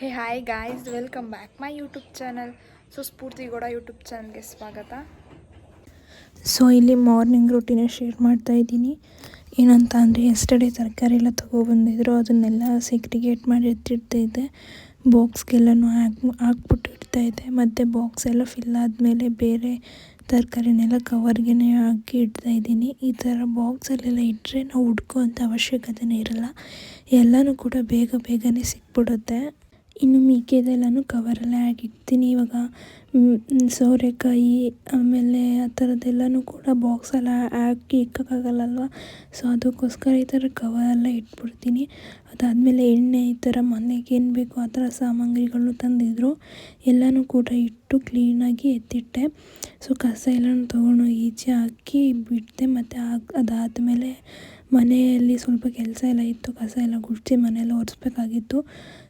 Hey hi guys welcome back my YouTube channel so Spoorthi ಕೂಡ YouTube ಚಾನಲ್ಗೆ ಸ್ವಾಗತ so ಇಲ್ಲಿ ಮಾರ್ನಿಂಗ್ ರೂಟೀನ ಶೇರ್ ಮಾಡ್ತಾ ಇದ್ದೀನಿ. ಏನಂತ ಅಂದರೆ ಎಸ್ಟರ್ಡೇ ತರಕಾರಿ ಎಲ್ಲ ತೊಗೊಬಂದಿದ್ರು ಅದನ್ನೆಲ್ಲ ಸೆಗ್ರಿಗೇಟ್ ಮಾಡಿ ಎತ್ತಿಡ್ತಾ ಇದ್ದೆ. ಬಾಕ್ಸ್ಗೆಲ್ಲನೂ ಹಾಕ್, ಹಾಕ್ಬಿಟ್ಟು ಇಡ್ತಾ ಇದ್ದೆ. ಮತ್ತು ಬಾಕ್ಸ್ ಎಲ್ಲ ಫಿಲ್ ಆದಮೇಲೆ ಬೇರೆ ತರಕಾರಿನೆಲ್ಲ ಕವರ್ಗೆ ಹಾಕಿ ಇಡ್ತಾ ಇದ್ದೀನಿ. ಈ ಥರ ಬಾಕ್ಸಲ್ಲೆಲ್ಲ ಇಟ್ಟರೆ ನಾವು ಹುಡ್ಕೋ ಅಂಥ ಅವಶ್ಯಕತೆನೇ ಇರಲ್ಲ. ಎಲ್ಲನೂ ಕೂಡ ಬೇಗ ಬೇಗನೆ ಸಿಕ್ಬಿಡುತ್ತೆ. ಇನ್ನು ಮಿಕ್ಕಿದ್ದೆಲ್ಲನೂ ಕವರಲ್ಲೇ ಹಾಕಿಡ್ತೀನಿ ಇವಾಗ ಸೋರೆಕಾಯಿ, ಆಮೇಲೆ ಆ ಥರದ್ದೆಲ್ಲನೂ ಕೂಡ ಬಾಕ್ಸಲ್ಲಿ ಹಾಕಿ ಇಕ್ಕೋಕ್ಕಾಗಲ್ಲಲ್ವ ಸೊ ಅದಕ್ಕೋಸ್ಕರ ಈ ಥರ ಕವರೆಲ್ಲ ಇಟ್ಬಿಡ್ತೀನಿ. ಅದಾದಮೇಲೆ ಎಣ್ಣೆ ಈ ಥರ ಮನೆಗೆ ಏನು ಬೇಕೋ ಆ ಥರ ಸಾಮಗ್ರಿಗಳನ್ನು ತಂದಿದ್ರು. ಎಲ್ಲನೂ ಕೂಡ ಇಟ್ಟು ಕ್ಲೀನಾಗಿ ಎತ್ತಿಟ್ಟೆ. ಸೊ ಕಸ ಎಲ್ಲನೂ ತೊಗೊಂಡು ಈಚೆ ಹಾಕಿ ಬಿಟ್ಟೆ ಮತ್ತು ಅದಾದಮೇಲೆ ಮನೆಯಲ್ಲಿ ಸ್ವಲ್ಪ ಕೆಲಸ ಎಲ್ಲ ಇತ್ತು. ಕಸ ಎಲ್ಲ ಗುಡಿಸಿ ಮನೆಯೆಲ್ಲ ಒರೆಸ್ಬೇಕಾಗಿತ್ತು.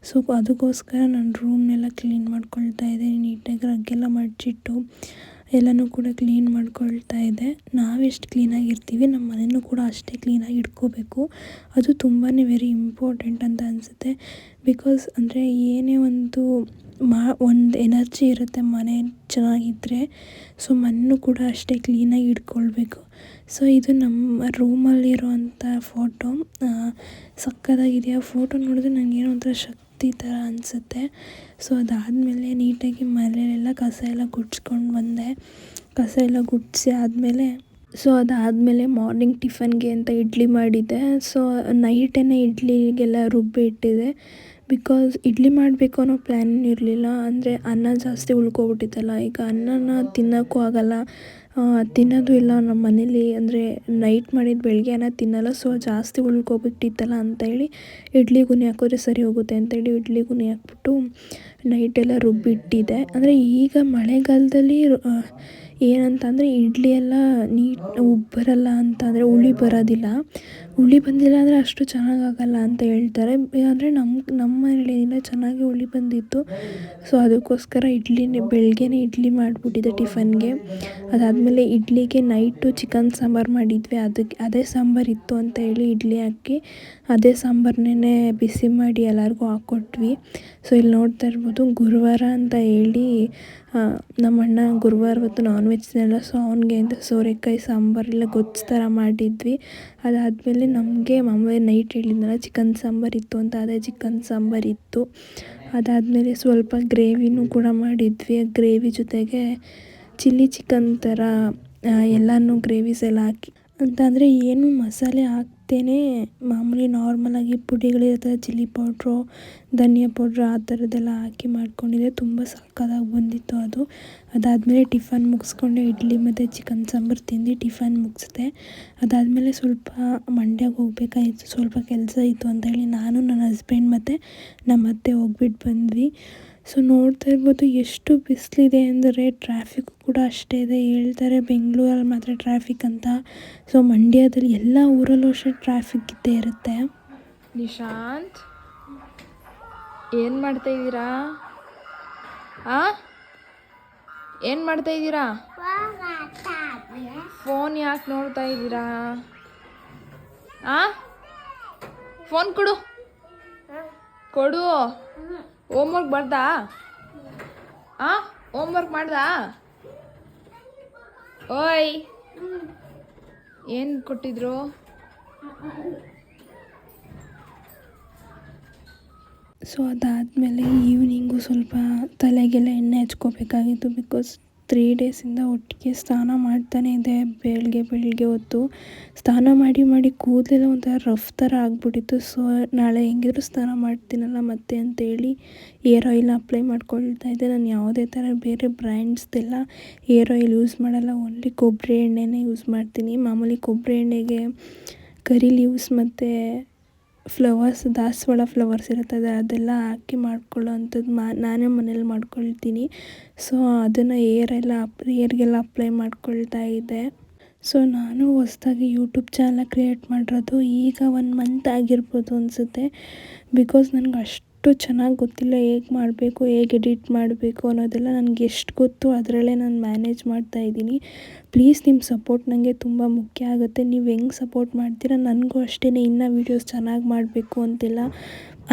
ಸೊ ಅದಕ್ಕೋಸ್ಕರ ನಾನು ರೂಮ್ನೆಲ್ಲ ಕ್ಲೀನ್ ಮಾಡ್ಕೊಳ್ತಾ ಇದ್ದೆ ನೀಟಾಗಿ ರಗ್ಗೆಲ್ಲ ಮಡಚಿಟ್ಟು ಎಲ್ಲನೂ ಕೂಡ ಕ್ಲೀನ್ ಮಾಡ್ಕೊಳ್ತಾ ಇದೆ. ನಾವೆಷ್ಟು ಕ್ಲೀನಾಗಿರ್ತೀವಿ ನಮ್ಮ ಮನೆಯೂ ಕೂಡ ಅಷ್ಟೇ ಕ್ಲೀನಾಗಿ ಇಟ್ಕೋಬೇಕು. ಅದು ತುಂಬಾ ವೆರಿ ಇಂಪಾರ್ಟೆಂಟ್ ಅಂತ ಅನಿಸುತ್ತೆ. ಬಿಕಾಸ್ ಅಂದರೆ ಏನೇ ಒಂದು ಮಾ, ಒಂದು ಎನರ್ಜಿ ಇರುತ್ತೆ ಮನೆ ಚೆನ್ನಾಗಿದ್ದರೆ ಸೊ ಮನೆಯೂ ಕೂಡ ಅಷ್ಟೇ ಕ್ಲೀನಾಗಿ ಇಟ್ಕೊಳ್ಬೇಕು. ಸೊ ಇದು ನಮ್ಮ ರೂಮಲ್ಲಿರುವಂಥ ಫೋಟೋ ಸಕ್ಕತ್ತಾಗಿದೆ ಆ ಫೋಟೋ ನೋಡಿದ್ರೆ ನನಗೇನೋ ಒಂಥರ ಶಕ್ತಿ ಥರ ಅನಿಸುತ್ತೆ. ಸೊ ಅದಾದಮೇಲೆ ನೀಟಾಗಿ ಮನೆಯಲ್ಲೆಲ್ಲ ಕಸ ಎಲ್ಲ ಗುಡ್ಸ್ಕೊಂಡು ಬಂದೆ. ಕಸ ಎಲ್ಲ ಗುಡ್ಸಿ ಆದಮೇಲೆ ಸೊ ಅದಾದಮೇಲೆ ಮಾರ್ನಿಂಗ್ ಟಿಫನ್ಗೆ ಅಂತ ಇಡ್ಲಿ ಮಾಡಿದ್ದೆ. ಸೊ ನೈಟೇ ಇಡ್ಲಿಗೆಲ್ಲ ರುಬ್ಬಿ ಇಟ್ಟಿದ್ದೆ. ಬಿಕಾಸ್ ಇಡ್ಲಿ ಮಾಡಬೇಕು ಅನ್ನೋ ಪ್ಲ್ಯಾನ್ ಇರಲಿಲ್ಲ ಅಂದರೆ ಅನ್ನ ಜಾಸ್ತಿ ಉಳ್ಕೊಬಿಟ್ಟಿತ್ತಲ್ಲ. ಈಗ ಅನ್ನನ ತಿನ್ನೋಕ್ಕೂ ಆಗಲ್ಲ. ತಿನ್ನೋದು ಇಲ್ಲ ನಮ್ಮ ಮನೇಲಿ. ಅಂದರೆ ನೈಟ್ ಮಾಡಿದ ಬೆಳಗ್ಗೆ ಅನ್ನ ತಿನ್ನಲ್ಲ ಸೊ ಜಾಸ್ತಿ ಉಳ್ಕೊಬಿಟ್ಟಿತ್ತಲ್ಲ ಅಂತೇಳಿ ಇಡ್ಲಿ ಗುಣಿ ಹಾಕಿದ್ರೆ ಸರಿ ಹೋಗುತ್ತೆ ಅಂತೇಳಿ ಇಡ್ಲಿ ಗುನಿ ಹಾಕ್ಬಿಟ್ಟು ನೈಟೆಲ್ಲ ರುಬ್ಬಿಟ್ಟಿದೆ ಅಂದರೆ ಈಗ ಮಳೆಗಾಲದಲ್ಲಿ ಏನಂತಂದರೆ ಇಡ್ಲಿ ಎಲ್ಲ ನೀಟ್ ಉಬ್ಬರಲ್ಲ ಅಂತ ಅಂದರೆ ಹುಳಿ ಬರೋದಿಲ್ಲ. ಹುಳಿ ಬಂದಿಲ್ಲ ಅಂದರೆ ಅಷ್ಟು ಚೆನ್ನಾಗಾಗಲ್ಲ ಅಂತ ಹೇಳ್ತಾರೆ. ಅಂದರೆ ನಮ್ಮ ನಮ್ಮ ಮನೇಲಿ ಏನಿಲ್ಲ ಚೆನ್ನಾಗಿ ಹುಳಿ ಬಂದಿತ್ತು. ಸೊ ಅದಕ್ಕೋಸ್ಕರ ಇಡ್ಲಿನೇ ಬೆಳಗ್ಗೆನೇ ಇಡ್ಲಿ ಮಾಡಿಬಿಟ್ಟಿದ್ದೆ ಟಿಫನ್ಗೆ. ಅದಾದಮೇಲೆ ಇಡ್ಲಿಗೆ ನೈಟು ಚಿಕನ್ ಸಾಂಬಾರು ಮಾಡಿದ್ವಿ. ಅದಕ್ಕೆ, ಅದೇ ಸಾಂಬಾರು ಇತ್ತು ಅಂತ ಹೇಳಿ ಇಡ್ಲಿ ಹಾಕಿ, ಅದೇ ಸಾಂಬಾರನ್ನೇ ಬಿಸಿ ಮಾಡಿ ಎಲ್ಲರಿಗೂ ಹಾಕ್ಕೊಟ್ವಿ ಸೊ ಇಲ್ಲಿ ನೋಡ್ತಾ ಇರ್ಬೋದು ಗುರುವಾರ ಅಂತ ಹೇಳಿ ನಮ್ಮಣ್ಣ ಗುರುವಾರ ಹೊತ್ತು ನಾನ್ ತಿನ್ನಲ್ಲ ಸೊ ಅವನಿಗೆ ಅಂತ ಸೋರೆಕಾಯಿ, ಸಾಂಬಾರೆಲ್ಲ ಗೊಜ್ಜು ಥರ ಮಾಡಿದ್ವಿ. ಅದಾದಮೇಲೆ ನಮಗೆ ಮಾಮೂಲಿ ನೈಟ್ ಹೇಳಿದ್ನಲ್ಲ, ಚಿಕನ್ ಸಾಂಬಾರು ಇತ್ತು ಅಂತ, ಅದೇ ಚಿಕನ್ ಸಾಂಬಾರು ಇತ್ತು. ಅದಾದಮೇಲೆ ಸ್ವಲ್ಪ ಗ್ರೇವಿನೂ ಕೂಡ ಮಾಡಿದ್ವಿ. ಗ್ರೇವಿ ಜೊತೆಗೆ ಚಿಲ್ಲಿ ಚಿಕನ್ ಥರ ಎಲ್ಲನೂ ಗ್ರೇವೀಸ್ ಎಲ್ಲ ಹಾಕಿ. ಅಂತಂದರೆ ಏನು ಮಸಾಲೆ ಹಾಕ್ತೇನೆ ಮಾಮೂಲಿ ನಾರ್ಮಲಾಗಿ ಪುಡಿಗಳಿರ್ತದೆ ಚಿಲ್ಲಿ ಪೌಡ್ರು ಧನಿಯಾ ಪೌಡ್ರು ಆ ಥರದ್ದೆಲ್ಲ ಹಾಕಿ ಮಾಡ್ಕೊಂಡಿದ್ದೆ. ತುಂಬ ಸಕ್ಕತ್ತಾಗಿ ಬಂದಿತ್ತು ಅದು. ಅದಾದಮೇಲೆ ಟಿಫನ್ ಮುಗಿಸ್ಕೊಂಡೆ. ಇಡ್ಲಿ ಮತ್ತು ಚಿಕನ್ ಸಾಂಬಾರು ತಿಂದು ಟಿಫನ್ ಮುಗಿಸ್ದೆ. ಅದಾದಮೇಲೆ ಸ್ವಲ್ಪ ಮಂಡ್ಯಗೆ ಹೋಗ್ಬೇಕಾಗಿತ್ತು ಸ್ವಲ್ಪ ಕೆಲಸ ಇತ್ತು ಅಂತ ಹೇಳಿ ನಾನು ನನ್ನ ಹಸ್ಬೆಂಡ್ ಮತ್ತು ನಮ್ಮ ಅತ್ತೆ ಹೋಗ್ಬಿಟ್ಟು ಬಂದ್ವಿ. ಸೊ ನೋಡ್ತಾ ಇರ್ಬೋದು ಎಷ್ಟು ಬಿಸಿಲಿದೆ ಅಂದರೆ ಟ್ರಾಫಿಕ್ ಕೂಡ ಅಷ್ಟೇ ಇದೆ. ಹೇಳ್ತಾರೆ ಬೆಂಗಳೂರಲ್ಲಿ ಮಾತ್ರ ಟ್ರಾಫಿಕ್ ಅಂತ. ಸೊ ಮಂಡ್ಯದಲ್ಲಿ ಎಲ್ಲ ಊರಲ್ಲೂ ಅಷ್ಟೇ ಟ್ರಾಫಿಕ್ ಇದ್ದೇ ಇರುತ್ತೆ. ನಿಶಾಂತ್, ಏನು ಮಾಡ್ತಾ ಇದ್ದೀರಾ? ಆ? ಏನು ಮಾಡ್ತಾ ಇದ್ದೀರಾ? ಫೋನ್ ಯಾಕೆ ನೋಡ್ತಾ ಇದ್ದೀರಾ? ಆ? ಫೋನ್ ಕೊಡು. ಕೊಡು. ಹೋಮ್ವರ್ಕ್ ಬರ್ದಾ ಆ? ಹೋಮ್ವರ್ಕ್ ಮಾಡ್ದಾ? ಓಯ್. ಏನು ಕೊಟ್ಟಿದ್ರು? ಸೊ ಅದಾದಮೇಲೆ ಈವ್ನಿಂಗು ಸ್ವಲ್ಪ ತಲೆಗೆಲ್ಲ ಎಣ್ಣೆ ಹಚ್ಕೋಬೇಕಾಗಿತ್ತು ಬಿಕಾಸ್ ತ್ರೀ ಡೇಸಿಂದ ಒಟ್ಟಿಗೆ ಸ್ನಾನ ಮಾಡ್ತಾನೆ ಇದೆ ಬೆಳಗ್ಗೆ ಬೆಳಗ್ಗೆ ಹೊತ್ತು. ಸ್ನಾನ ಮಾಡಿ ಮಾಡಿ ಕೂದಲೆಲ್ಲ ಒಂಥರ ರಫ್ ಥರ ಆಗಿಬಿಟ್ಟಿತ್ತು. ಸೊ ನಾಳೆ ಹೆಂಗಿದ್ರು ಸ್ನಾನ ಮಾಡ್ತೀನಲ್ಲ ಮತ್ತೆ ಅಂತೇಳಿ ಏರ್ ಆಯಿಲ್ ಅಪ್ಲೈ ಮಾಡ್ಕೊಳ್ತಾ ಇದ್ದೆ. ನಾನು ಯಾವುದೇ ಥರ ಬೇರೆ ಬ್ರ್ಯಾಂಡ್ಸ್ದೆಲ್ಲ ಏರ್ ಆಯಿಲ್ ಯೂಸ್ ಮಾಡಲ್ಲ. ಓನ್ಲಿ ಕೊಬ್ಬರಿ ಎಣ್ಣೆನೇ ಯೂಸ್ ಮಾಡ್ತೀನಿ. ಮಾಮೂಲಿ ಕೊಬ್ಬರಿ ಎಣ್ಣೆಗೆ ಕರಿ ಲೀವ್ಸ್ ಮತ್ತು ಫ್ಲವರ್ಸ್ ದಾಸವಾಳ ಫ್ಲವರ್ಸ್ ಇರುತ್ತದೆ ಅದೆಲ್ಲ ಹಾಕಿ ಮಾಡ್ಕೊಳ್ಳೋ ಅಂಥದ್ದು ಮಾ ನಾನೇ ಮನೇಲಿ ಮಾಡ್ಕೊಳ್ತೀನಿ. ಸೊ ಅದನ್ನು ಏರೆಲ್ಲ ಅಪ್ ಏರ್ಗೆಲ್ಲ ಅಪ್ಲೈ ಮಾಡ್ಕೊಳ್ತಾ ಇದ್ದೆ. ಸೊ ನಾನು ಹೊಸ್ದಾಗಿ ಯೂಟ್ಯೂಬ್ ಚಾನಲ್ ಕ್ರಿಯೇಟ್ ಮಾಡಿರೋದು ಈಗ ಒನ್ ಮಂತ್ ಆಗಿರ್ಬೋದು ಅನಿಸುತ್ತೆ. ಬಿಕಾಸ್ ನನಗೆ ಅಷ್ಟು ಚೆನ್ನಾಗಿ ಗೊತ್ತಿಲ್ಲ ಹೇಗೆ ಮಾಡಬೇಕು, ಹೇಗೆ ಎಡಿಟ್ ಮಾಡಬೇಕು ಅನ್ನೋದೆಲ್ಲ ನನಗೆ ಎಷ್ಟು ಗೊತ್ತು ಅದರಲ್ಲೇ ನಾನು ಮ್ಯಾನೇಜ್ ಮಾಡ್ತಾ ಇದ್ದೀನಿ. ಪ್ಲೀಸ್ ನಿಮ್ಮ ಸಪೋರ್ಟ್ ನನಗೆ ತುಂಬ ಮುಖ್ಯ ಆಗುತ್ತೆ. ನೀವು ಹೆಂಗೆ ಸಪೋರ್ಟ್ ಮಾಡ್ತೀರಾ ನನಗೂ ಅಷ್ಟೇ ಇನ್ನೂ ವೀಡಿಯೋಸ್ ಚೆನ್ನಾಗಿ ಮಾಡಬೇಕು ಅಂತೆಲ್ಲ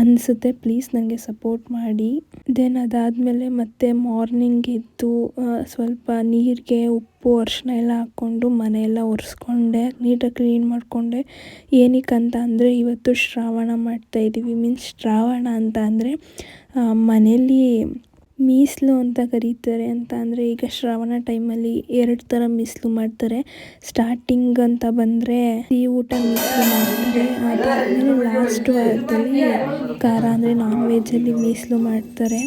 ಅನಿಸುತ್ತೆ. ಪ್ಲೀಸ್ ನನಗೆ ಸಪೋರ್ಟ್ ಮಾಡಿ. ದೆನ್ ಅದಾದಮೇಲೆ ಮತ್ತೆ ಮಾರ್ನಿಂಗ್ ಎದ್ದು ಸ್ವಲ್ಪ ನೀರಿಗೆ ಉಪ್ಪು ಅರಿಶಿನ ಎಲ್ಲ ಹಾಕ್ಕೊಂಡು ಮನೆಯೆಲ್ಲ ಒರೆಸ್ಕೊಂಡೆ. ನೀಟಾಗಿ ಕ್ಲೀನ್ ಮಾಡಿಕೊಂಡೆ. ಏನಕ್ಕಂತ ಅಂದರೆ ಇವತ್ತು ಶ್ರಾವಣ ಮಾಡ್ತಾಯಿದ್ದೀವಿ ಮೀನ್ಸ್ ಶ್ರಾವಣ ಅಂತ ಅಂದರೆ ಮನೆಯಲ್ಲಿ ಮೀಸಲು ಅಂತ ಕರೀತಾರೆ ಅಂತ ಅಂದರೆ ಈಗ ಶ್ರಾವಣ ಟೈಮಲ್ಲಿ ಎರಡು ಥರ ಮೀಸಲು ಮಾಡ್ತಾರೆ. ಸ್ಟಾರ್ಟಿಂಗ್ ಅಂತ ಬಂದರೆ ಸಿಹಿ ಊಟ ಮೀಸಲು ಮಾಡ್ತಾರೆ. ಅದಾದಮೇಲೆ ಲಾಸ್ಟ್ ವಾರದಲ್ಲಿ ಖಾರ ಅಂದರೆ ನಾನ್ ವೆಜ್ಜಲ್ಲಿ ಮೀಸಲು ಮಾಡ್ತಾರೆ.